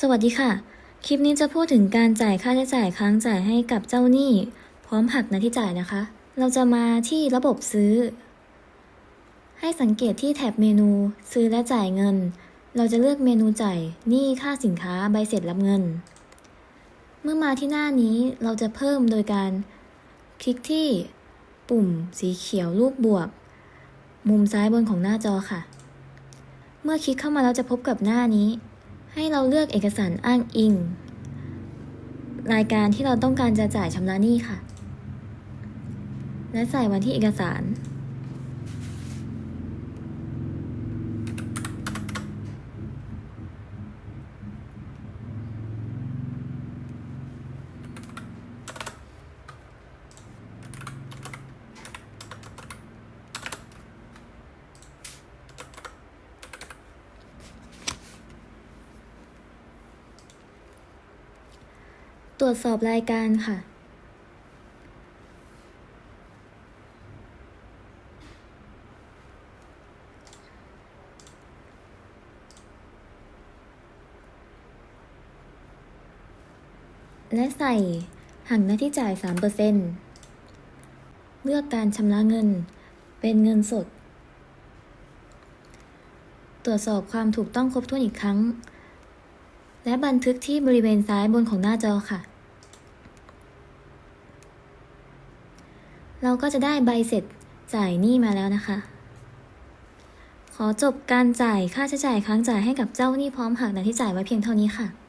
สวัสดีค่ะ คลิปนี้จะพูดถึงการจ่ายค่าใช้จ่ายค้างจ่ายให้กับเจ้าหนี้ พร้อมหักหน้าที่จ่ายนะคะ เราจะมาที่ระบบซื้อ ให้สังเกตที่แท็บเมนู ซื้อและจ่ายเงิน เราจะเลือกเมนูจ่ายหนี้ค่าสินค้าใบเสร็จรับเงิน เมื่อมาที่หน้านี้เราจะเพิ่มโดยการ คลิกที่ปุ่มสีเขียวรูปบวก มุมซ้ายบนของหน้าจอค่ะ เมื่อคลิกเข้ามาแล้วจะพบกับหน้านี้ ให้เราเลือกเอกสารอ้างอิง รายการที่เราต้องการจะจ่ายชำระหนี้ค่ะ และใส่วันที่เอกสาร ตรวจสอบรายการค่ะ และใส่หักหน้าที่จ่าย 3%เลือกการชำระเงิน เป็นเงินสด ตรวจสอบความถูกต้องครบถ้วนอีกครั้ง และบันทึกที่บริเวณซ้ายบนของหน้าจอค่ะ เราก็จะได้ใบเสร็จจ่ายหนี้มาแล้วนะคะ ขอจบการจ่ายค่าใช้จ่ายค้างจ่ายให้กับเจ้าหนี้พร้อมหักหน้าที่จ่ายไว้เพียงเท่านี้ค่ะ